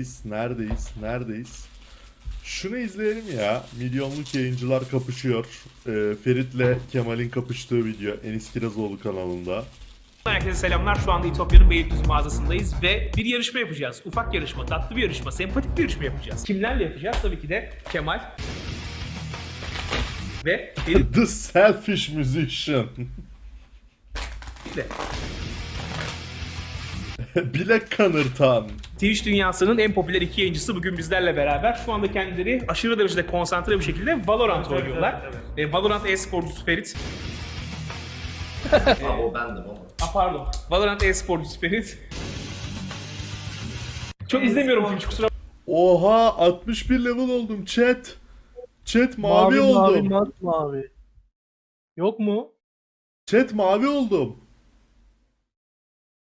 Neredeyiz? Neredeyiz? Neredeyiz? Şunu izleyelim ya. Milyonluk yayıncılar kapışıyor. Ee, Ferit'le Kemal'in kapıştığı video Enis Kirazoğlu kanalında. Herkese selamlar. Şu anda İtopya'nın Beylikdüzü mağazasındayız ve bir yarışma yapacağız. Ufak yarışma, tatlı bir yarışma, sempatik bir yarışma yapacağız. Kimlerle yapacağız? Tabii ki de Kemal ve Ferit The Selfish Musician. Bilek kanırtan. Twitch dünyasının en popüler iki yayıncısı bugün bizlerle beraber. Şu anda kendileri aşırı derecede konsantre bir şekilde Valorant oynuyorlar. Ve Valorant e-sporcusu Ferit. Abi o bendim ama. Ah pardon. Valorant e-sporcusu Ferit. Çok izlemiyorum Twitch kusura Oha 61 level oldum chat. Chat mavi, Mavi oldum. mavi mavi. Yok mu? Chat mavi oldum.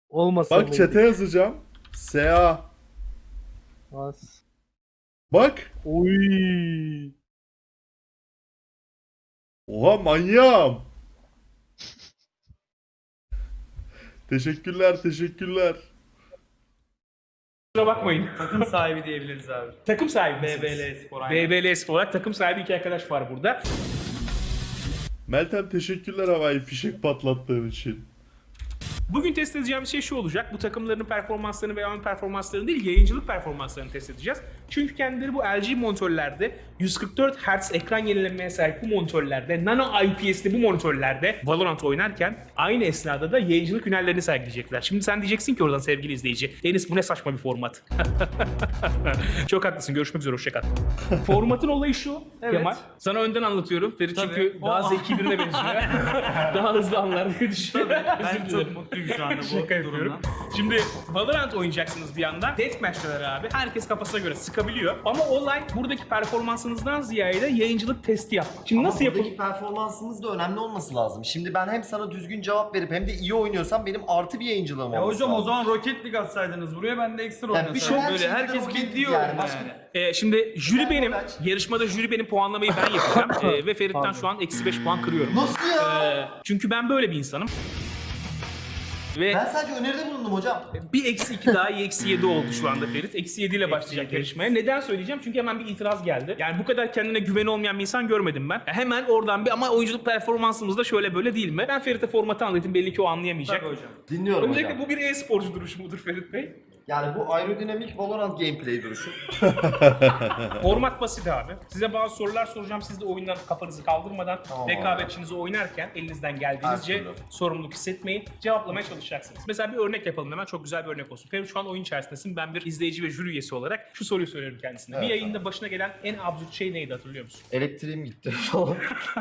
Olmasa Bak chat'e yazacağım. SA. Bas. Bak. Oy. Oha manyağım. teşekkürler teşekkürler. bakmayın. Takım sahibi diyebiliriz abi. Takım sahibi misiniz? BBL Spor aynen. BBL Spor olarak takım sahibi iki arkadaş var burada. Meltem teşekkürler havai fişek patlattığın için. Bugün test edeceğimiz şey şu olacak. Bu takımların performanslarını veya oyun performanslarını değil, yayıncılık performanslarını test edeceğiz. Çünkü kendileri bu LG monitörlerde 144 Hz ekran yenilemeye sahip bu monitörlerde, nano IPS'li bu monitörlerde Valorant oynarken aynı esnada da yayıncılık hünerlerini sergileyecekler. Şimdi sen diyeceksin ki oradan sevgili izleyici, Deniz bu ne saçma bir format. Çok haklısın. Görüşmek üzere. Hoşçakal. Formatın olayı şu. Evet. Kemal. Sana önden anlatıyorum. Ferit Tabii. çünkü daha O- zeki birine benziyor. daha hızlı anlar diye düşünüyorum. Ben Özür dilerim. çok mutluyum şu anda bu Şaka yapıyorum. durumdan. Şimdi Valorant oynayacaksınız bir yandan. Deathmatch'ler abi. Herkes kafasına göre sıkabiliyor. Ama olay buradaki performansınızdan ziyade yayıncılık testi yapmak. Şimdi Ama nasıl buradaki yapılır? performansımız da önemli olması lazım. Şimdi ben hem sana düzgün cevap verip hem de iyi oynuyorsam benim artı bir yayıncılığım Ya olması hocam o lazım. zaman Rocket League atsaydınız buraya ben de ekstra Yani bir oynasaydım. şey- Böyle herkes Rocket League yani, yani. başka- Ee, şimdi jüri Ben benim. Yarışmada jüri benim puanlamayı ben yapacağım. Ee, ve Ferit'ten şu an eksi 5 puan kırıyorum. Nasıl ya? Ee, çünkü ben böyle bir insanım. Ve Ben sadece öneride bulundum hocam. bir eksi 2 daha iyi eksi 7 oldu şu anda Ferit. Eksi 7 ile başlayacak yedi. yarışmaya. Neden söyleyeceğim? Çünkü hemen bir itiraz geldi. Yani bu kadar kendine güveni olmayan bir insan görmedim ben. Ya hemen oradan bir ama oyunculuk performansımız da şöyle böyle değil mi? Ben Ferit'e formatı anlatayım. Belli ki o anlayamayacak. Tabii hocam. Dinliyorum Öncelikle hocam. bu bir e-sporcu duruşu mudur Ferit Bey? Yani bu aerodinamik Valorant gameplay duruşu. Format basit abi. Size bazı sorular soracağım. Siz de oyundan kafanızı kaldırmadan Tamam rekabetçinizi oynarken elinizden Her türlü. sorumluluk hissetmeyin. Cevaplamaya çalışacaksınız. Mesela bir örnek yapalım hemen. Çok güzel bir örnek olsun. Ferit şu an oyun içerisindesin. Ben bir izleyici ve jüri üyesi olarak şu soruyu soruyorum kendisine. Evet, bir yayında başına gelen en absürt şey neydi hatırlıyor musun? Elektriğim gitti falan.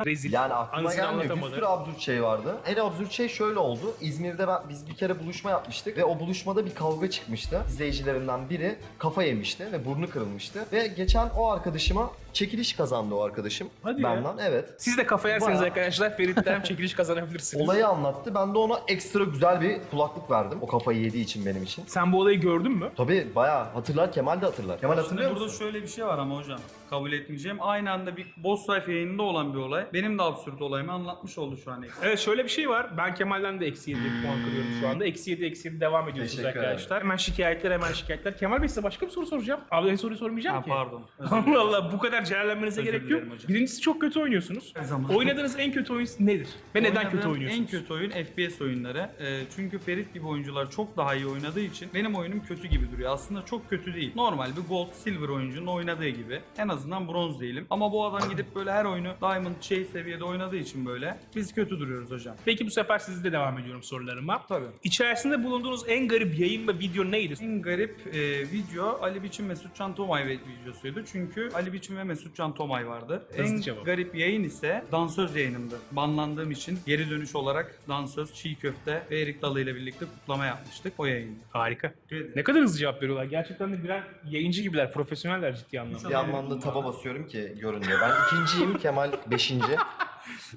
Rezil. Yani aklıma gelmiyor. Bir sürü absürt şey vardı. En absürt şey şöyle oldu. İzmir'de ben, biz bir kere buluşma yapmıştık ve o buluşmada bir kavga çıkmıştı. İzleyicilerimden biri kafa yemişti ve burnu kırılmıştı. Ve geçen o arkadaşıma çekiliş kazandı o arkadaşım. Hadi ya. Benden evet. Siz de kafa yerseniz Bayağı. arkadaşlar Ferit'ten çekiliş kazanabilirsiniz. Olayı anlattı. Ben de ona ekstra güzel bir kulaklık verdim. O kafayı yediği için benim için. Sen bu olayı gördün mü? Tabii bayağı hatırlar. Kemal de hatırlar. Kemal Şimdi hatırlıyor burada musun? şöyle bir şey var ama hocam. Kabul etmeyeceğim. Aynı anda bir boss sayfa yayınında olan bir olay. Benim de absürt olayımı anlatmış oldu şu an. Evet şöyle bir şey var. Ben Kemal'den de eksi 7 puan kırıyorum şu anda. Eksi 7 eksi 7 devam ediyorsunuz Teşekkür arkadaşlar. Hemen şikayetler hemen şikayetler. Kemal Bey size başka bir soru soracağım. Abi en soruyu sormayacağım Ha, ki. pardon. Özür dilerim. Allah Allah bu kadar celallenmenize Özür gerek yok. dilerim hocam. Birincisi çok kötü oynuyorsunuz. Her zaman. Oynadığınız en kötü oyun nedir? Ve neden Oynadığım kötü oynuyorsunuz? En kötü oyun FPS oyunları. Ee, çünkü Ferit gibi oyuncular çok daha iyi oynadığı için benim oyunum kötü gibi duruyor. Aslında çok kötü değil. Normal bir gold, silver oyuncunun oynadığı gibi. En azından bronz değilim. Ama bu adam gidip böyle her oyunu diamond şey seviyede oynadığı için böyle biz kötü duruyoruz hocam. Peki bu sefer sizle devam ediyorum sorularıma. Tabii. İçerisinde bulunduğunuz en garip yayın ve video neydi? En garip e, video Ali Biçim Mesut Can Tomay videosuydu. Çünkü Ali Biçim ve Mesut Can Tomay vardı. Hızlı en cevap. garip yayın ise dansöz yayınımdı. Banlandığım için geri dönüş olarak dansöz, çiğ köfte ve Erik Dalı ile birlikte kutlama yapmıştık. O yayın. Harika. Ne kadar hızlı cevap veriyorlar. Gerçekten de birer yayıncı gibiler, profesyoneller ciddi anlamda. Bir yandan da taba basıyorum ki görün diye. Ben ikinciyim, Kemal beşinci.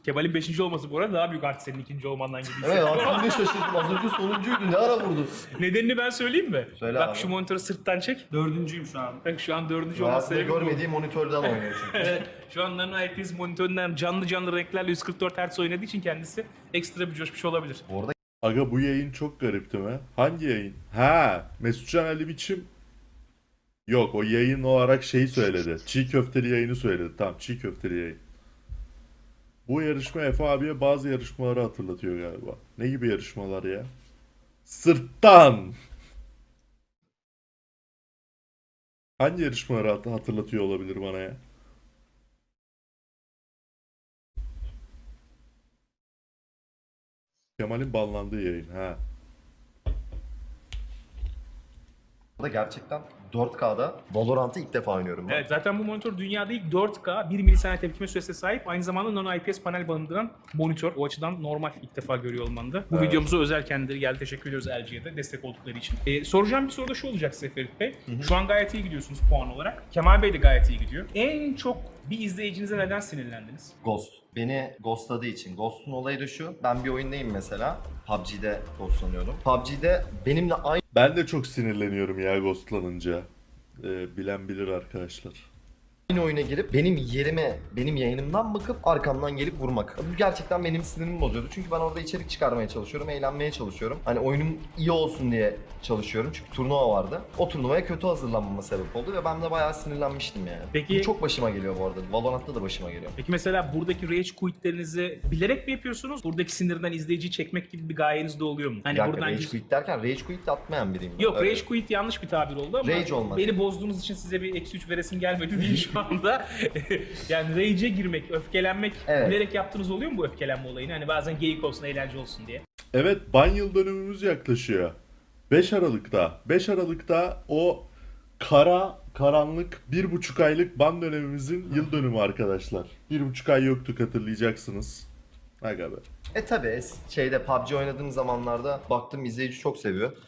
Kemal'in 5. olması bu arada daha büyük artı senin ikinci olmandan gibi. Evet ben de şaşırdım. Az önce sonuncuydu. Ne ara vurdu? Nedenini ben söyleyeyim mi? Söyle Bak abi. şu monitörü sırttan çek. Dördüncüyüm şu an. Bak şu an dördüncü olması Hayatımda sebebi bu. görmediği monitörden oynuyor çünkü. Şu an Nano IPS monitöründen canlı canlı renklerle 144 Hz oynadığı için kendisi ekstra bir coşmuş olabilir. Bu arada Aga bu yayın çok garipti mi? Hangi yayın? Ha, Mesutcan Ali biçim Yok o yayın olarak şeyi söyledi. Çiğ köfteli yayını söyledi. Tamam çiğ köfteli yayın. Bu yarışma Efe abiye bazı yarışmaları hatırlatıyor galiba. Ne gibi yarışmalar ya? Sırttan. Hangi yarışmaları hat- hatırlatıyor olabilir bana ya? Kemal'in banlandığı yayın. Ha. da gerçekten 4K'da Valorant'ı ilk defa oynuyorum ben. Evet zaten bu monitör dünyada ilk 4K 1 milisaniye tepkime süresine sahip aynı zamanda nano IPS panel barındıran monitör. O açıdan normal ilk defa görüyor olmanda. Bu Evet. videomuza özel kendileri geldi. Teşekkür ediyoruz LG'ye de destek oldukları için. Ee, soracağım bir soru da şu olacak size Ferit Bey. Şu an gayet iyi gidiyorsunuz puan olarak. Kemal Bey de gayet iyi gidiyor. En çok bir izleyicinize neden sinirlendiniz? Ghost. Beni ghostladığı için. Ghost'un olayı da şu. Ben bir oyundayım mesela. PUBG'de ghostlanıyorum. PUBG'de benimle aynı Ben de çok sinirleniyorum ya ghostlanınca. Ee, bilen bilir arkadaşlar. Oyuna girip benim yerime, benim yayınımdan bakıp arkamdan gelip vurmak. Bu gerçekten benim sinirimi bozuyordu. Çünkü ben orada içerik çıkarmaya çalışıyorum, eğlenmeye çalışıyorum. Hani oyunum iyi olsun diye çalışıyorum. Çünkü turnuva vardı. O turnuvaya kötü hazırlanmama sebep oldu ve ben de bayağı sinirlenmiştim yani. Peki- Bu çok başıma geliyor bu arada. Valorant'ta da başıma geliyor. Peki mesela buradaki rage quitlerinizi bilerek mi yapıyorsunuz? Buradaki sinirden izleyiciyi çekmek gibi bir gayeniz de oluyor mu? Hani bir buradan rage quit derken rage quit atmayan biriyim. ben. Yok Öyle. rage quit yanlış bir tabir oldu ama Rage olmaz. beni bozduğunuz için size bir eksi 3 veresim gelmedi değil şu anda. yani rage'e girmek, öfkelenmek Evet. bilerek yaptığınız oluyor mu bu öfkelenme olayını? Hani bazen geyik olsun, eğlence olsun diye. Evet ban yıl dönümümüz yaklaşıyor. 5 Aralık'ta. 5 Aralık'ta o kara, karanlık bir buçuk aylık ban dönemimizin yıl dönümü arkadaşlar. Bir buçuk ay yoktuk hatırlayacaksınız. Aga be. E tabi es- şeyde PUBG oynadığım zamanlarda baktım izleyici çok seviyor.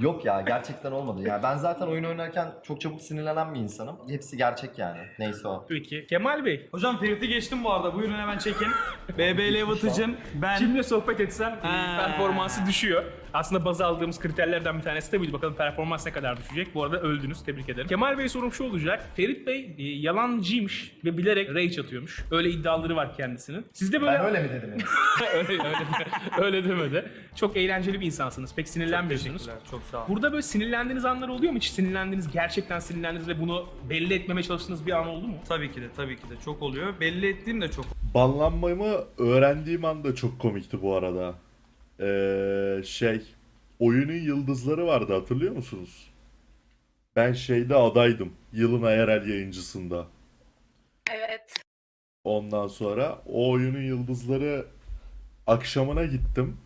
Yok ya gerçekten olmadı. Ya ben zaten oyun oynarken çok çabuk sinirlenen bir insanım. Hepsi gerçek yani. Neyse o. Peki Kemal Bey, Hocam Ferit'i geçtim bu arada. Buyurun hemen çekin. BBL Vıtıcın. Ben kimle sohbet etsem e, Ha. performansı düşüyor. Aslında baz aldığımız kriterlerden bir tanesi de buydu. Bakalım performans ne kadar düşecek. Bu arada öldünüz. Tebrik ederim. Kemal Bey sorum şu olacak. Ferit Bey e, yalancıymış ve bilerek rage atıyormuş. Öyle iddiaları var kendisinin. Sizde böyle Ben öyle mi dedim? öyle, öyle, öyle demedi. Çok eğlenceli bir insansınız. Pek sinirlenmiyorsunuz. Teşekkürler. Çok sağ olun. Burada böyle sinirlendiğiniz anlar oluyor mu? Hiç sinirlendiğiniz, gerçekten sinirlendiğiniz ve bunu belli etmemeye çalıştığınız bir an oldu mu? Tabii ki de tabii ki de çok oluyor. Belli ettiğim de çok Banlanmamı öğrendiğim anda çok komikti bu arada. Ee, şey, oyunun yıldızları vardı hatırlıyor musunuz? Ben şeyde adaydım. Yılın IRL yayıncısında. Evet. Ondan sonra o oyunun yıldızları akşamına gittim.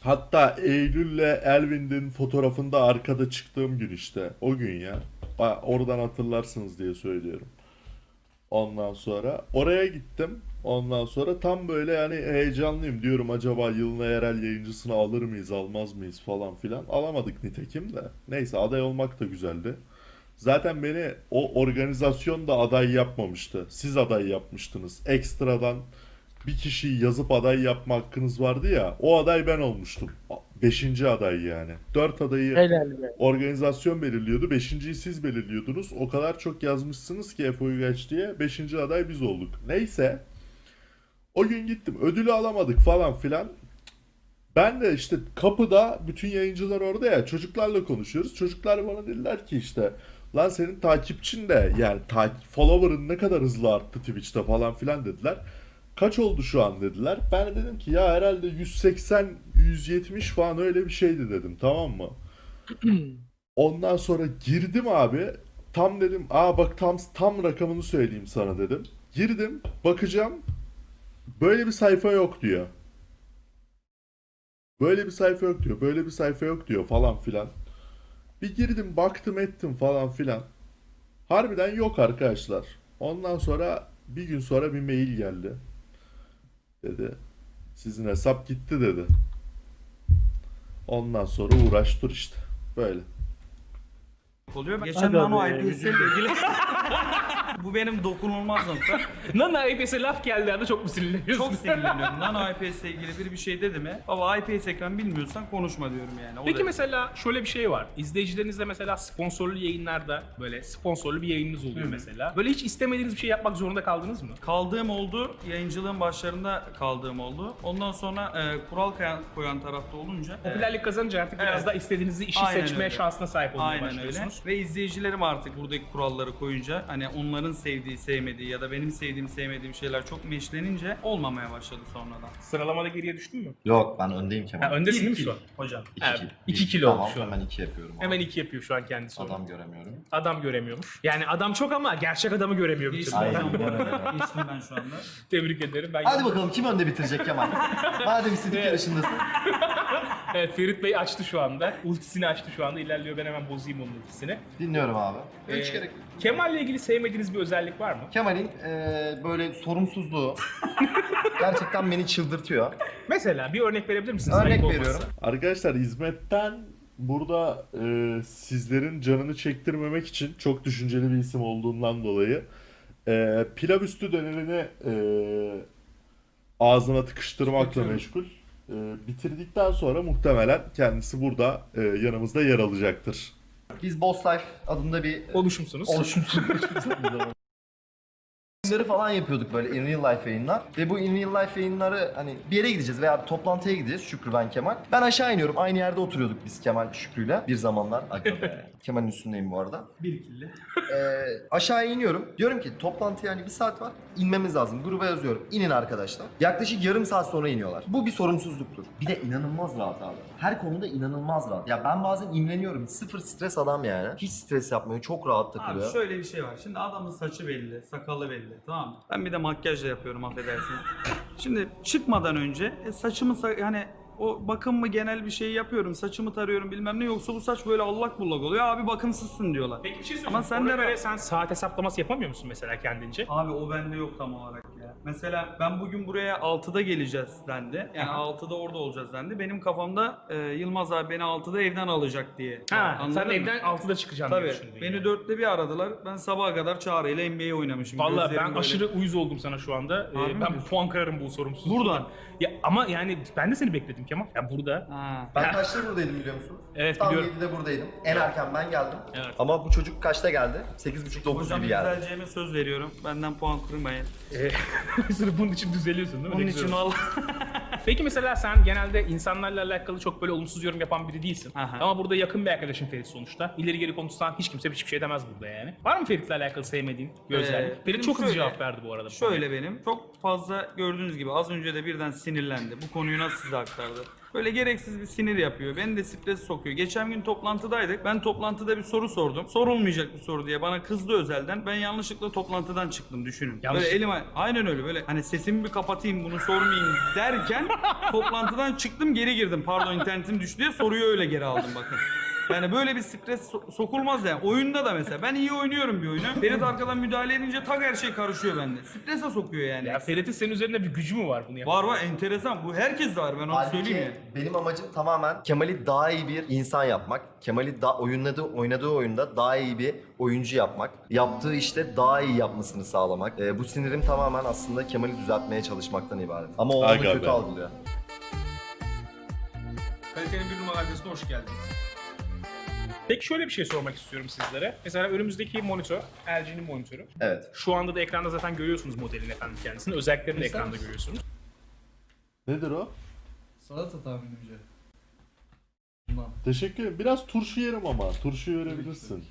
Hatta Eylül'le Elvin'in fotoğrafında arkada çıktığım gün işte. O gün ya. Oradan hatırlarsınız diye söylüyorum. Ondan sonra oraya gittim. Ondan sonra tam böyle yani heyecanlıyım diyorum acaba yılın yerel yayıncısını alır mıyız almaz mıyız falan filan. Alamadık nitekim de. Neyse aday olmak da güzeldi. Zaten beni o organizasyon da aday yapmamıştı. Siz aday yapmıştınız. Ekstradan bir kişiyi yazıp aday yapma hakkınız vardı ya. O aday ben olmuştum. Beşinci aday yani. Dört adayı Helal be. organizasyon belirliyordu. Beşinciyi siz belirliyordunuz. O kadar çok yazmışsınız ki Efe Uygaç diye. Beşinci aday biz olduk. Neyse. O gün gittim. Ödülü alamadık falan filan. Ben de işte kapıda bütün yayıncılar orada ya çocuklarla konuşuyoruz. Çocuklar bana dediler ki işte lan senin takipçin de yani ta- follower'ın ne kadar hızlı arttı Twitch'te falan filan dediler. Kaç oldu şu an dediler. Ben de dedim ki ya herhalde 180 170 falan öyle bir şeydi dedim tamam mı? Ondan sonra girdim abi. Tam dedim aa bak tam tam rakamını söyleyeyim sana dedim. Girdim bakacağım. Böyle bir sayfa yok diyor. Böyle bir sayfa yok diyor. Böyle bir sayfa yok diyor falan filan. Bir girdim baktım ettim falan filan. Harbiden yok arkadaşlar. Ondan sonra bir gün sonra bir mail geldi. Dedi. Sizin hesap gitti dedi. Ondan sonra uğraş dur işte. Böyle. oluyor. Geçen Nano IPS ile ilgili Bu benim dokunulmaz nokta. Nana IPS'e laf geldiği anda çok mu sinirleniyorsun? Çok sinirleniyorum. Nano IPS ile ilgili biri bir şey dedi mi? Baba IPS ekran bilmiyorsan konuşma diyorum yani. O Peki da- mesela şöyle bir şey var. İzleyicilerinizle mesela sponsorlu yayınlarda böyle sponsorlu bir yayınınız oluyor mesela. Böyle hiç istemediğiniz bir şey yapmak zorunda kaldınız mı? Kaldığım oldu, yayıncılığın başlarında kaldığım oldu. Ondan sonra e, kural koyan, koyan tarafta olunca... e, Popülerlik kazanınca artık biraz Evet. da istediğiniz işi Aynen seçme öyle. şansına sahip olmaya Aynen öyle. Ve izleyicilerim artık buradaki kuralları koyunca hani onların sevdiği, sevmediği ya da benim sevdiğim, sevmediğim şeyler çok meşlenince olmamaya başladı sonradan. Sıralamada geriye düştün mü? Yok ben öndeyim Kemal. Ha, öndesin değil mi şu an? Hocam. İki Evet, kilo. iki kilo tamam, şu an. Hemen iki yapıyorum. abi. Hemen iki yapıyor şu an kendisi. onu. Adam göremiyorum. Adam göremiyormuş. Yani adam çok ama gerçek adamı göremiyor bir türlü. Geçtim, Aynen. ben, geçtim ben şu anda. Tebrik ederim. Ben Hadi bakalım kim önde bitirecek Kemal? Madem istedik yarışındasın. Evet Ferit Bey açtı şu anda. Ultisini açtı şu anda. İlerliyor ben hemen bozayım onun ultisini. Dinliyorum abi. Ee, gerek yok. Kemal'le ilgili sevmediğiniz bir özellik var mı? Kemal'in eee, böyle sorumsuzluğu gerçekten beni çıldırtıyor. Mesela bir örnek verebilir misiniz? Örnek Ayıp veriyorum. Arkadaşlar hizmetten burada e, sizlerin canını çektirmemek için çok düşünceli bir isim olduğundan dolayı e, pilav üstü dönerini e, ağzına tıkıştırmakla meşgul. E, bitirdikten sonra muhtemelen kendisi burada e, yanımızda yer alacaktır. Biz Boss Life adında bir Oluşumsunuz. oluşumsuz Yayınları falan yapıyorduk böyle in real life yayınlar. Ve bu in real life yayınları hani bir yere gideceğiz veya bir toplantıya gideceğiz Şükrü ben Kemal. Ben aşağı iniyorum. Aynı yerde oturuyorduk biz Kemal Şükrü'yle bir zamanlar. Be. Kemal'in üstündeyim bu arada. Bir ikili. Ee, aşağı iniyorum. Diyorum ki toplantıya hani bir saat var. İnmemiz lazım. Gruba yazıyorum. İnin arkadaşlar. Yaklaşık yarım saat sonra iniyorlar. Bu bir sorumsuzluktur. Bir de inanılmaz rahat abi. Her konuda inanılmaz rahat. Ya ben bazen imreniyorum. Sıfır stres adam yani. Hiç stres yapmıyor. Çok rahat takılıyor. Abi şöyle bir şey var. Şimdi adamın saçı belli, sakalı belli. Tamam? Ben bir de makyaj da yapıyorum affedersin. Şimdi çıkmadan önce e, saçımı sa- hani o bakım mı genel bir şey yapıyorum. Saçımı tarıyorum bilmem ne yoksa bu saç böyle allak bullak oluyor. Abi bakımsızsın diyorlar. Peki bir şey Ama söyleyeceğim. sen Ona de göre sen saat hesaplaması yapamıyor musun mesela kendince? Abi o bende yok tam olarak. Mesela ben bugün buraya 6'da geleceğiz dendi. Yani Aha. 6'da orada olacağız dendi. Benim kafamda e, Yılmaz abi beni 6'da evden alacak diye. Ha, Anladın sen mı? evden 6'da çıkacaksın diye Tabii. düşündün Beni yani. 4'te bir aradılar. Ben sabaha kadar çağrıyla NBA oynamışım. Vallahi Gözlerim ben böyle- aşırı uyuz oldum sana şu anda. Ee, Harbi mi ben diyorsun? puan kırarım bu sorumsuzluktan. Buradan. Ya ama yani ben de seni bekledim Kemal. Ya burada. Ha. Ben kaçta buradaydım biliyor musunuz? Evet, Tam biliyorum. 7'de buradaydım. En erken ben geldim. Evet. Ama bu çocuk kaçta geldi? 8.30-9 Hocam gibi geldi. düzeleceğime söz veriyorum. Benden puan kırmayın. Ee, sırf bunun için düzeliyorsun değil mi? Bunun Ne güzel için oldu. al. Peki mesela sen genelde insanlarla alakalı çok böyle olumsuz yorum yapan biri değilsin. Aha. Ama burada yakın bir arkadaşın Ferit sonuçta. İleri geri konuşsan hiç kimse hiçbir şey demez burada yani. Var mı Ferit'le alakalı sevmediğin bir Ee, özellik? Ferit benim çok hızlı şöyle- cevap verdi bu arada. bu Şöyle benim. Çok fazla gördüğünüz gibi az önce de birden sinirlendi. Bu konuyu nasıl size aktardı? Böyle gereksiz bir sinir yapıyor. Beni de stres sokuyor. Geçen gün toplantıdaydık. Ben toplantıda bir soru sordum. Sorulmayacak bir soru diye bana kızdı özelden. Ben yanlışlıkla toplantıdan çıktım düşünün. Yanlış- Böyle elime aynen öyle böyle hani sesimi bir kapatayım bunu sormayayım derken toplantıdan çıktım geri girdim. Pardon internetim düştü diye soruyu öyle geri aldım bakın. Yani böyle bir stres so- sokulmaz yani. Oyunda da mesela ben iyi oynuyorum bir oyunu. Ferit arkadan müdahale edince tak her şey karışıyor bende. Strese sokuyor yani. Ya Ferit'in senin üzerinde bir gücü mü var bunu yapan? Var var enteresan. Bu herkes de var ben onu Halbuki söyleyeyim ya. benim amacım tamamen Kemal'i daha iyi bir insan yapmak. Kemal'i da oynadığı, oynadığı oyunda daha iyi bir oyuncu yapmak. Yaptığı işte daha iyi yapmasını sağlamak. Ee, bu sinirim tamamen aslında Kemal'i düzeltmeye çalışmaktan ibaret. Ama o onu Aga kötü be. algılıyor. Kalitenin bir numara adresine hoş geldiniz. Peki şöyle bir şey sormak istiyorum sizlere. Mesela önümüzdeki monitör, LG'nin monitörü. Evet. Şu anda da ekranda zaten görüyorsunuz modelin efendim kendisini. Özelliklerini de ekranda görüyorsunuz. Nedir o? Salata tahminimce. Bundan. Teşekkür ederim. Biraz turşu yerim ama. Turşu verebilirsin.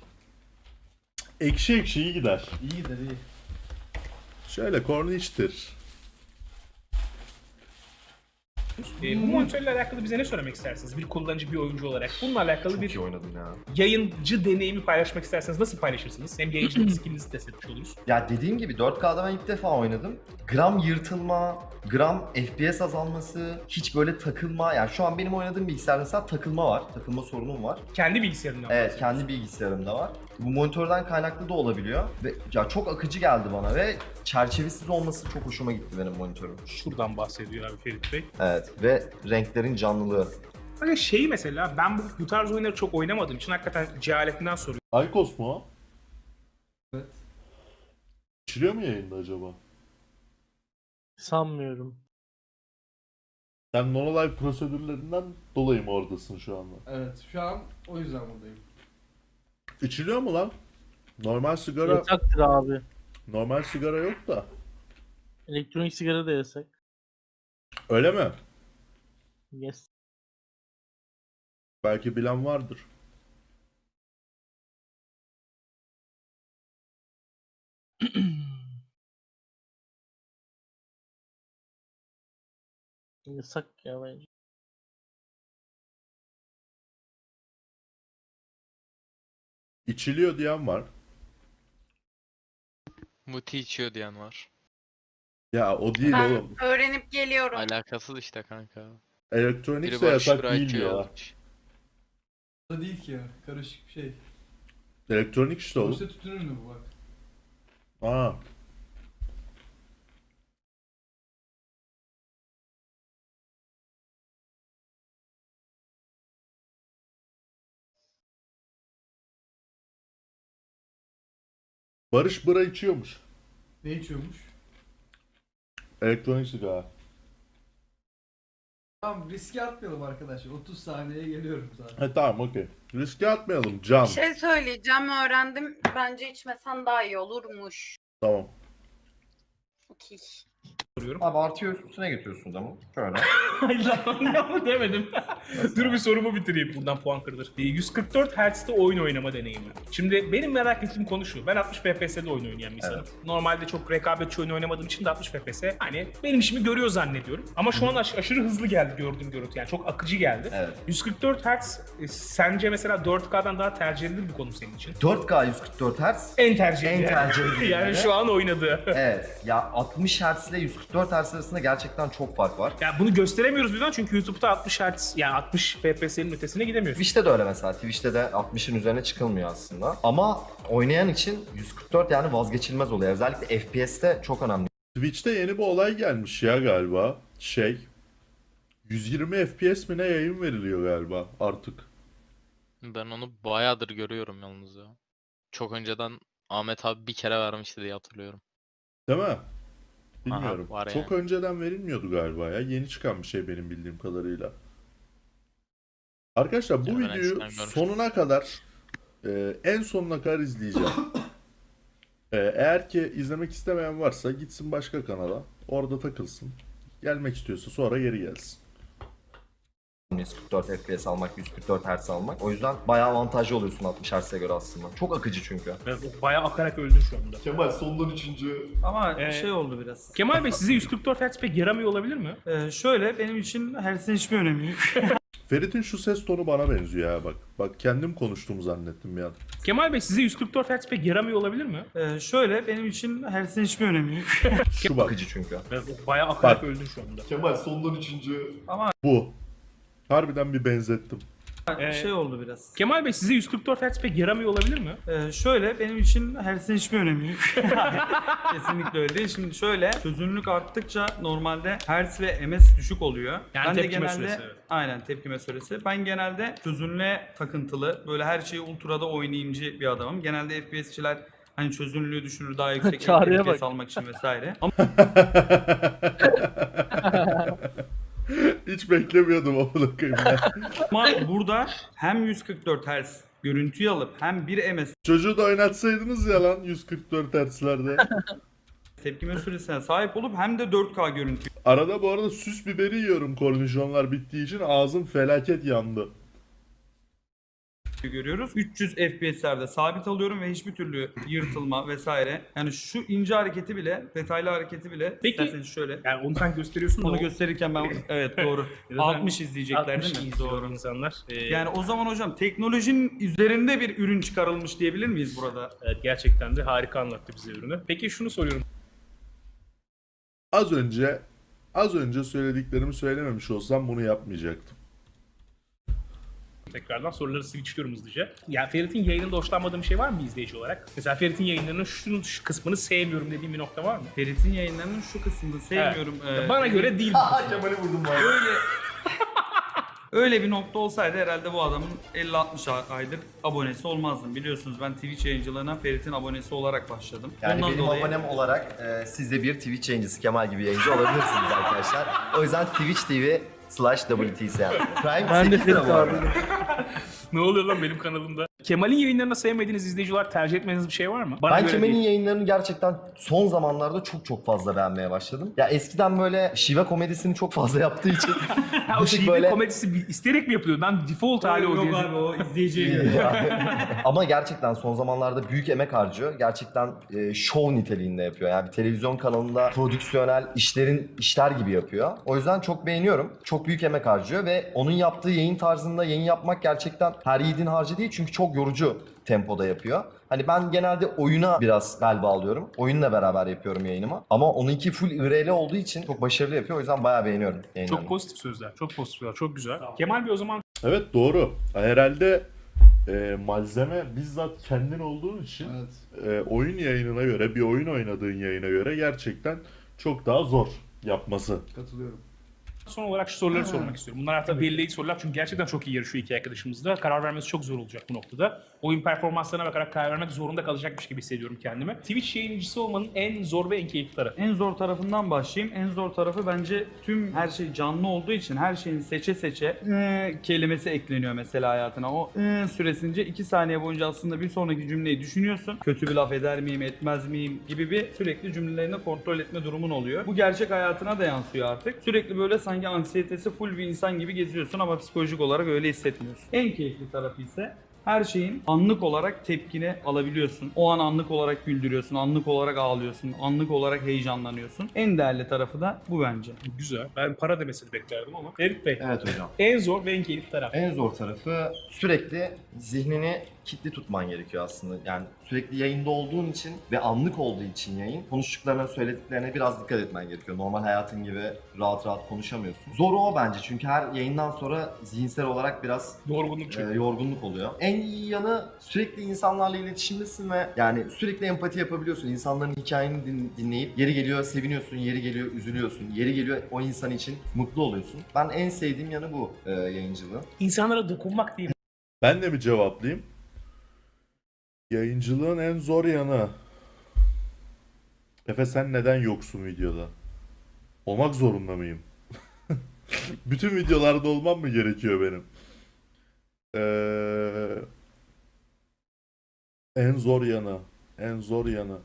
Ekşi ekşi iyi gider. İyi gider iyi. Şöyle Ee, bu monitörle alakalı bize ne söylemek istersiniz? Bir kullanıcı, bir oyuncu olarak. Bununla alakalı Çok bir iyi oynadın ya. yayıncı deneyimi paylaşmak isterseniz nasıl paylaşırsınız? Hem yayıncılık skillinizi test etmiş oluruz. Ya dediğim gibi 4K'da ben ilk defa oynadım. Gram yırtılma, gram FPS azalması, hiç böyle takılma. Yani şu an benim oynadığım bilgisayarda mesela takılma var. Takılma sorunum var. Kendi bilgisayarından Evet bahsediyoruz. kendi bilgisayarımda var. Bu monitörden kaynaklı da olabiliyor. Ve ya çok akıcı geldi bana ve çerçevesiz olması çok hoşuma gitti benim monitörüm. Şuradan bahsediyor abi Ferit Bey. Evet ve renklerin canlılığı. Hani şey mesela ben bu, bu tarz oyunları çok oynamadığım için hakikaten cehaletinden soruyorum. Aykos mu o? Evet. İçiliyor mu yayında acaba? Sanmıyorum. Sen Nonolive prosedürlerinden dolayı mı oradasın şu anda? Evet şu an o yüzden buradayım. İçiliyor mu lan? Normal sigara Yasaktır abi. normal sigara yok da. Elektronik sigara da yasak. Öyle mi? Yes. Belki bilen vardır. Yasak ya bence. İçiliyor diyen var. Muti içiyor diyen var. Ya o değil Ben oğlum. öğrenip geliyorum. Alakasız işte kanka. Elektronikse Biri Barış yasak değil ya. almış. O da değil ki ya. Karışık bir şey. Elektronik işte oğlum. Sonuçta tütün ürünü bu bak. Aa. Barış Bıra içiyormuş. Ne içiyormuş? Elektronik sigara. Tamam riske atmayalım arkadaşlar. 30 saniyeye geliyorum zaten. He tamam okey. Riske atmayalım can. Bir şey söyleyeceğim öğrendim. Bence içmesen daha iyi olurmuş. Tamam. Okey. Soruyorum. Abi artıyor üstüne getiriyorsunuz ama. Şöyle. Hayır lan ama demedim. Dur bir sorumu bitireyim. Buradan puan kırılır. E, 144 Hz'de oyun oynama deneyimi. Şimdi benim merak ettiğim konu şu. Ben 60 FPS'de oyun oynayan bir insanım. Normalde çok rekabetçi oyun oynamadığım için de 60 FPS hani benim işimi görüyor zannediyorum. Ama şu an aş- aşırı hızlı geldi gördüğüm görüntü. Yani çok akıcı geldi. Evet. 144 Hz e, sence mesela 4K'dan daha tercih edilir bir konu senin için? 4K 144 Hz. En tercih En tercih edilir. yani şu an oynadığı. Evet. Ya 60 Hz ile 144 Hz arasında gerçekten çok fark var. Ya bunu gösteremiyoruz birden çünkü YouTube'da 60 Hz yani 60 FPS'nin ötesine gidemiyorsun. Twitch'te de öyle mesela. Twitch'te de 60'ın üzerine çıkılmıyor aslında. Ama oynayan için 144 yani vazgeçilmez oluyor. Özellikle FPS'te çok önemli. Twitch'te yeni bir olay gelmiş ya galiba. Şey. 120 FPS mi ne yayın veriliyor galiba artık. Ben onu bayağıdır görüyorum yalnız ya. Çok önceden Ahmet abi bir kere vermişti diye hatırlıyorum. Değil mi? Bilmiyorum. var Çok önceden verilmiyordu galiba ya. Yeni çıkan bir şey benim bildiğim kadarıyla. Arkadaşlar bu ben videoyu sonuna kadar e, en sonuna kadar izleyeceğim. E, eğer ki izlemek istemeyen varsa gitsin başka kanala. Orada takılsın. Gelmek istiyorsa sonra geri gelsin. 144 FPS almak, 144 Hz almak. O yüzden bayağı avantajlı oluyorsun 60 Hz'e göre aslında. Çok akıcı çünkü. Evet, bayağı akarak öldün şu anda. Kemal sondan üçüncü. Ama Ee, şey oldu biraz. Kemal Bey size 144 Hz pek yaramıyor olabilir mi? Ee, şöyle benim için Hertz'in hiçbir önemi yok. Ferit'in şu ses tonu bana benziyor ya bak. Bak kendim konuştuğumu zannettim bir an. Kemal Bey size 144 Hz pek yaramıyor olabilir mi? Ee, şöyle benim için Hertz'in hiçbir önemi yok. Şu bak. Akıcı çünkü. Evet, bayağı akarak Bak. öldün şu anda. Kemal sondan üçüncü. Ama Bu. Harbiden bir benzettim. Ee, şey oldu biraz. Kemal Bey size 144 Hz pek yaramıyor olabilir mi? Ee, şöyle benim için Hertz'in hiçbir önemi yok. Kesinlikle öyle değil. Şimdi şöyle çözünürlük arttıkça normalde Hertz ve MS düşük oluyor. Yani ben de tepkime genelde süresi, evet. aynen tepkime süresi. Ben genelde çözünürlüğe takıntılı, böyle her şeyi ultrada oynayımcı bir adamım. Genelde FPS'çiler hani çözünürlüğü düşürür daha yüksek FPS almak için vesaire. Ama Hiç beklemiyordum onu koyayım ben. Ama burada hem 144 Hz görüntüyü alıp hem 1 ms Çocuğu da oynatsaydınız ya lan 144 Hz'lerde. tepkime süresine sahip olup hem de 4K görüntü Arada bu arada süs biberi yiyorum kornişonlar bittiği için ağzım felaket yandı. Görüyoruz. 300 FPS'lerde sabit alıyorum ve hiçbir türlü yırtılma vesaire. Yani şu ince hareketi bile, detaylı hareketi bile Peki- isterseniz şöyle Yani onu sen gösteriyorsun da onu o- gösterirken ben evet doğru. Zaten 60 izleyecekler 60 değil mi? izliyor Doğru. insanlar. Ee, Yani o zaman hocam teknolojinin üzerinde bir ürün çıkarılmış diyebilir miyiz burada? evet, gerçekten de harika anlattı bize ürünü. Peki şunu soruyorum. Az önce az önce söylediklerimi söylememiş olsam bunu yapmayacaktım. Tekrardan soruları switchliyorum hızlıca. Ya Ferit'in yayınında hoşlanmadığım bir şey var mı izleyici olarak? Mesela Ferit'in yayınlarının şunun şu kısmını sevmiyorum dediğim bir nokta var mı? Ferit'in yayınlarının şu kısmını sevmiyorum. Evet. Ee, Bana göre değil. Kemal'i vurdum bana. Böyle Öyle bir nokta olsaydı herhalde bu adamın 50-60 aydır abonesi olmazdım. Biliyorsunuz ben Twitch yayıncılığına Ferit'in abonesi olarak başladım. Yani Ondan benim dolayı abonem olarak e, siz de bir Twitch yayıncısı Kemal gibi yayıncı olabilirsiniz arkadaşlar. O yüzden Twitch TV slash WTSL. Prime Ben de 8 lira bu arada. Ne oluyor lan benim kanalımda? Kemal'in yayınlarında sevmediğiniz izleyici olarak tercih etmediğiniz bir şey var mı? Bana Ben göre Kemal'in değil. yayınlarını gerçekten son zamanlarda çok çok fazla beğenmeye başladım. Ya eskiden böyle şive komedisini çok fazla yaptığı için o şive böyle- komedisi isteyerek mi yapılıyor? Ben default hali o diye. o izleyiciye Ama gerçekten son zamanlarda büyük emek harcıyor. Gerçekten e, show niteliğinde yapıyor. Yani bir televizyon kanalında prodüksiyonel işlerin işler gibi yapıyor. O yüzden çok beğeniyorum. Çok büyük emek harcıyor ve onun yaptığı yayın tarzında yayın yapmak gerçekten her yiğidin harcı değil. Çünkü çok yorucu tempoda yapıyor. Hani ben genelde oyuna biraz galiba alıyorum. Oyunla beraber yapıyorum yayınımı. Ama onunki full IRL olduğu için çok başarılı yapıyor. O yüzden bayağı beğeniyorum yayınlarını. Çok pozitif sözler. Çok pozitif sözler. Çok güzel. Kemal Bey o zaman Evet doğru. Herhalde e, malzeme bizzat kendin olduğun için Evet. e, oyun yayınına göre, bir oyun oynadığın yayına göre gerçekten çok daha zor yapması. Katılıyorum. Son olarak şu soruları sormak istiyorum. Bunlar artık belirleyici sorular çünkü gerçekten çok iyi yarışıyor iki arkadaşımız da. Karar vermesi çok zor olacak bu noktada. Oyun performanslarına bakarak karar vermek zorunda kalacakmış gibi hissediyorum kendimi. Twitch yayıncısı olmanın en zor ve en keyifli tarafı. En zor tarafından başlayayım. En zor tarafı bence tüm her şey canlı olduğu için her şeyin seçe seçe "ıı" kelimesi ekleniyor mesela hayatına. O "ıı" süresince 2 saniye boyunca aslında bir sonraki cümleyi düşünüyorsun. Kötü bir laf eder miyim, etmez miyim gibi bir sürekli cümlelerini kontrol etme durumun oluyor. Bu gerçek hayatına da yansıyor artık. Sürekli böyle sanki anksiyetesi full bir insan gibi geziyorsun ama psikolojik olarak öyle hissetmiyorsun. En keyifli tarafı ise her şeyin anlık olarak tepkini alabiliyorsun. O an anlık olarak güldürüyorsun, anlık olarak ağlıyorsun, anlık olarak heyecanlanıyorsun. En değerli tarafı da bu bence. Güzel. Ben para demesini beklerdim ama. Ferit Bey. Evet hocam. En zor ve en keyifli taraf. En zor tarafı sürekli zihnini kilitli tutman gerekiyor aslında. Yani sürekli yayında olduğun için ve anlık olduğu için yayın konuştuklarına söylediklerine biraz dikkat etmen gerekiyor. Normal hayatın gibi rahat rahat konuşamıyorsun. Zoru o bence çünkü her yayından sonra zihinsel olarak biraz Yorgunluk e, yorgunluk oluyor. En iyi yanı sürekli insanlarla iletişimdesin ve yani sürekli empati yapabiliyorsun. İnsanların hikayeni din- dinleyip yeri geliyor seviniyorsun, yeri geliyor üzülüyorsun, yeri geliyor o insan için mutlu oluyorsun. Ben en sevdiğim yanı bu e, yayıncılığın. İnsanlara dokunmak değil. Ben de mi cevaplayayım? Yayıncılığın en zor yanı. Efe sen neden yoksun videoda? Olmak zorunda mıyım? Bütün videolarda olmam mı gerekiyor benim? Ee, en zor yanı. En zor yanı.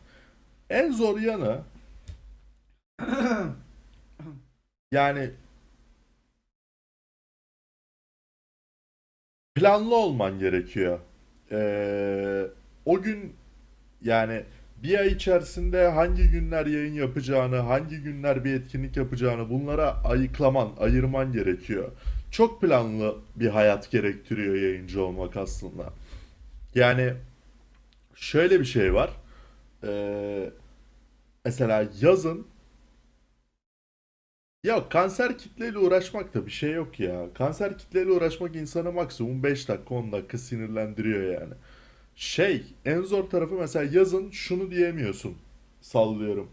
En zor yanı yani planlı olman gerekiyor. Ee, o gün yani bir ay içerisinde hangi günler yayın yapacağını, hangi günler bir etkinlik yapacağını bunlara ayıklaman, ayırman gerekiyor. Çok planlı bir hayat gerektiriyor yayıncı olmak aslında. Yani şöyle bir şey var. Ee, mesela yazın ya kanser kitleyle uğraşmak da bir şey yok ya. Kanser kitleyle uğraşmak insanı maksimum 5 dakika 10 dakika sinirlendiriyor yani. Şey en zor tarafı mesela yazın şunu diyemiyorsun. Sallıyorum.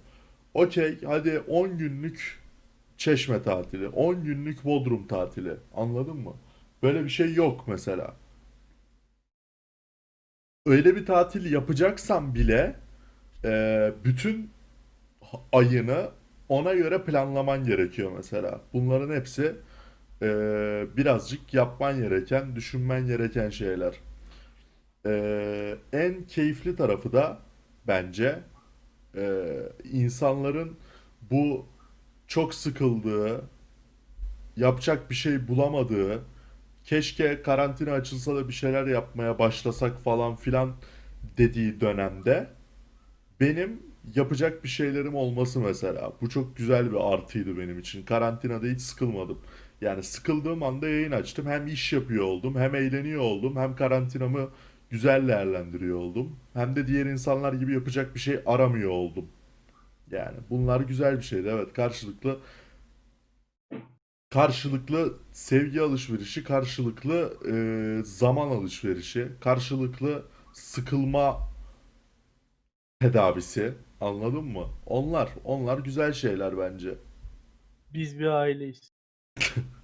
Okey hadi 10 günlük Çeşme tatili. 10 günlük Bodrum tatili. Anladın mı? Böyle bir şey yok mesela. Öyle bir tatil yapacaksan bile eee, bütün ayını ona göre planlaman gerekiyor mesela. Bunların hepsi eee, birazcık yapman gereken, düşünmen gereken şeyler. Eee, en keyifli tarafı da bence eee, insanların bu çok sıkıldığı, yapacak bir şey bulamadığı, keşke karantina açılsa da bir şeyler yapmaya başlasak falan filan dediği dönemde benim yapacak bir şeylerim olması mesela. Bu çok güzel bir artıydı benim için. Karantinada hiç sıkılmadım. Yani sıkıldığım anda yayın açtım. Hem iş yapıyor oldum, hem eğleniyor oldum, hem karantinamı güzel değerlendiriyor oldum. Hem de diğer insanlar gibi yapacak bir şey aramıyor oldum. Yani bunlar güzel bir şeydi. Evet karşılıklı karşılıklı sevgi alışverişi, karşılıklı e, zaman alışverişi, karşılıklı sıkılma tedavisi. Anladın mı? Onlar, onlar güzel şeyler bence. Biz bir aileyiz.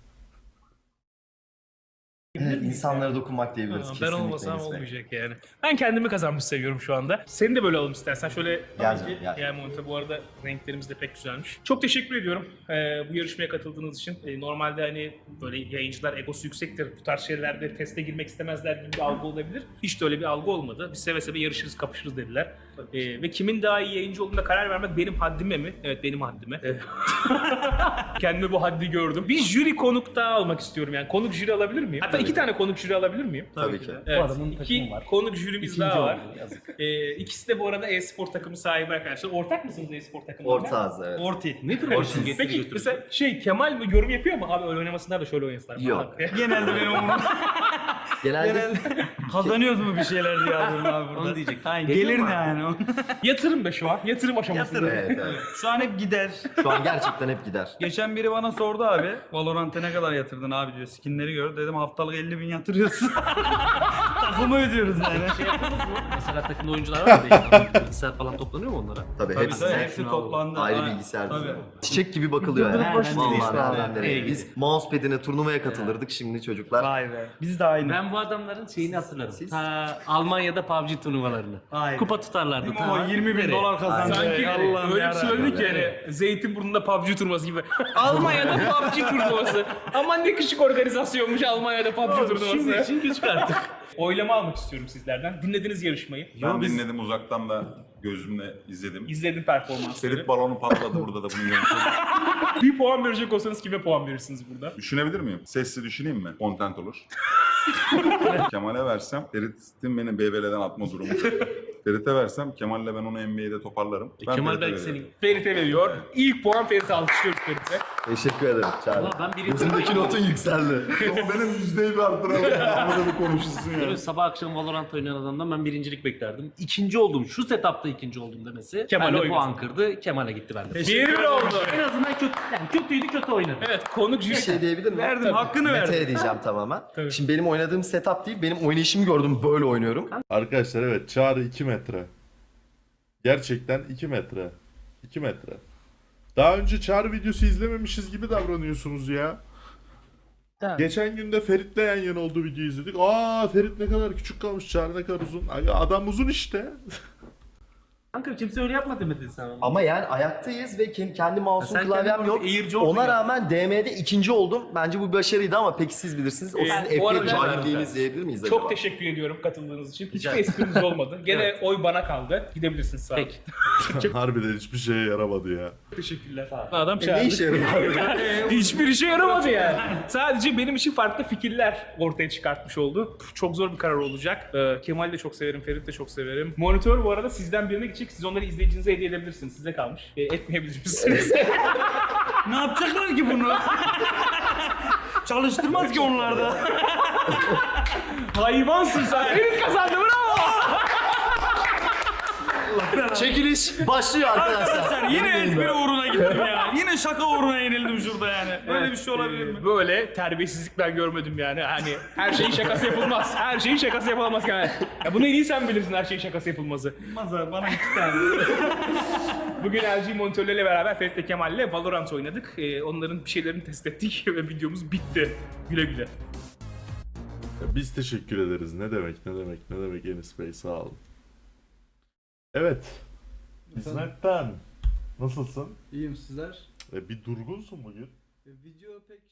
Evet, insanlara dokunmak diyebiliriz. Ha, ben kesinlikle olmasam Bey. olmayacak yani. Ben kendimi kazanmış seviyorum şu anda. Seni de böyle alalım istersen. Şöyle Gel, yani monte bu arada renklerimiz de pek güzelmiş. Çok teşekkür ediyorum ee, bu yarışmaya katıldığınız için. Ee, normalde hani böyle yayıncılar egosu yüksektir. Bu tarz şeylerde teste girmek istemezler gibi bir algı olabilir. Hiç de öyle bir algı olmadı. Biz seve seve yarışırız, kapışırız dediler. Ee, ve kimin daha iyi yayıncı olduğuna karar vermek benim haddime mi? Evet benim haddime. Ee, Kendime bu haddi gördüm. Bir jüri konuk daha almak istiyorum yani. Konuk jüri alabilir miyim? Hatta iki tane konuk jüri alabilir miyim? Tabii ki. Evet. adamın İki var. konuk jürimiz İkinci daha var. oldu, yazık. Ee, ikisi de bu arada e-spor takımı sahibi arkadaşlar. Ortak mısınız e-spor takımında? Ortağız evet. Orti. Nedir Orti? Peki mesela şey Kemal mi yorum yapıyor mu? Abi öyle oynamasınlar da şöyle oynasınlar. falan. Yok. Genelde benim umurumda. Genelde Genelde kazanıyoruz mu bir şeyler diye yazıyorum abi burada. Onu diyecek. Aynen, gelir ne yani? Yatırım da şu an. Yatırım aşamasında. evet, evet. Şu an hep gider. Şu an gerçekten hep gider. Geçen biri bana sordu abi. Valorant'e ne kadar yatırdın abi diyor. Skinleri gör. Dedim haftalık 50 bin yatırıyorsun. Takımı ödüyoruz yani. Şey yapıyorsunuz mu? Mesela takımda oyuncular var ya. Bilgisayar falan toplanıyor mu onlara? Tabii, Tabii hepsi tabii hepsi toplandı. ayrı Aynen. bilgisayar Tabii. Çiçek gibi bakılıyor yani. Nereden Vallahi nereden nereye. Biz mousepad'ine turnuvaya katılırdık şimdi çocuklar. Vay be. Biz de aynı. Ben bu adamların şeyini hatırlarım. siz? Ta Almanya'da PUBG turnuvalarını. Aynen. Kupa tutarlardı. O 20 bin dolar kazandı. Sanki Allah'ım öyle bir yarabbim. söyledik yani Zeytinburnu'nda PUBG turnuvası gibi. Almanya'da PUBG turnuvası. Aman ne küçük organizasyonmuş Almanya'da PUBG Şimdi turnuvası. için küçük artık. Oylama almak istiyorum sizlerden. Dinlediniz yarışmayı. Ben dinledim uzaktan da gözümle izledim. İzledim performansları. Ferit balonu patladı burada da bunu yönetiyor. Bir puan verecek olsanız kime puan verirsiniz burada? Düşünebilir miyim? Sesli düşüneyim mi? Content olur. Kemal'e versem Ferit'in beni BBL'den atma durumu. Ferit'e versem Kemal'le ben onu NBA'de toparlarım. Ben Kemal Ferit'e belki veririm. senin. Ferit'e veriyor. İlk puan Ferit'e alkışlıyoruz Ferit'e. Teşekkür ederim Çağrı. Ben birinci Gözümdeki notun yükseldi. Benim yüzdeyi bir artıralım. ya. Burada bir konuşulsun ya. Böyle sabah akşam Valorant oynayan adamdan ben birincilik beklerdim. İkinci oldum. Şu setupta ikinci oldum demesi. Kemal'e Kemal'e oy puan kırdı. Kemal'e gitti bende. Bir bir oldu. En azından kötü, yani kötüydü kötü oynadı. Evet konuk Bir jüri. şey diyebilir miyim? Verdim hakkını verdim. Mete diyeceğim tamamen. Tabii. Şimdi benim oynadığım setup değil, benim oynayışımı gördüm böyle oynuyorum. Arkadaşlar evet Çağrı 2 metre. Gerçekten 2 metre. 2 metre. Daha önce Çağrı videosu izlememişiz gibi davranıyorsunuz ya. Tamam. Geçen gün de Ferit'le yan yana olduğu videoyu izledik. Aa Ferit ne kadar küçük kalmış, Çağrı ne kadar uzun. Adam uzun işte. Kanka kimse öyle yapma demedin sen. Ama yani ayaktayız ve ke- kendi Ya mouse'um sen klavyem kendin yok. eğirci oldun Ona ya. rağmen DM'de ikinci oldum. Bence bu bir başarıydı ama peki siz bilirsiniz. O Ee, sizin bu arada- F1 cahilliğiniz diyebilir miyiz acaba? Çok teşekkür ediyorum katıldığınız için. Hiçbir esprimiz olmadı. Gene oy bana kaldı. Gidebilirsiniz sağ olun. Peki. Harbiden hiçbir şeye yaramadı ya. Teşekkürler. Adam E, çağırdı. ne işe yarıyor? Hiçbir işe yaramadı yani. Sadece benim için farklı fikirler ortaya çıkartmış oldu. Çok zor bir karar olacak. Ee, Kemal de çok severim, Ferit de çok severim. Monitör bu arada sizden birine gidecek. Siz onları izleyicinize hediye edebilirsiniz. Size kalmış. Ee, etmeyebilirsiniz. Ne yapacaklar ki bunu? Çalıştırmaz ki onlar da. Hayvansın sen. Ferit kazandı bravo. Çekiliş başlıyor arkadaşlar. Sen yine ben. uğruna gittim ya. Yine şaka uğruna yenildim şurada yani. Böyle bir şey olabilir mi? Ee, Böyle terbiyesizlik ben görmedim yani. Hani her şeyin şakası yapılmaz. Her şeyin şakası yapılamaz yani. Ya bunu en iyi sen bilirsin her şeyin şakası yapılmazı. Mazhar bana iki tane. Bugün LG monitörlerle beraber Ferit ve Kemal'le Valorant oynadık. Ee, onların bir şeylerini test ettik ve videomuz bitti. Güle güle. Ya Biz teşekkür ederiz. Ne demek ne demek ne demek Enis Bey sağ olun. Evet. İsmet'ten. Nasılsın? İyiyim sizler. E, bir durgunsun bugün. Video pek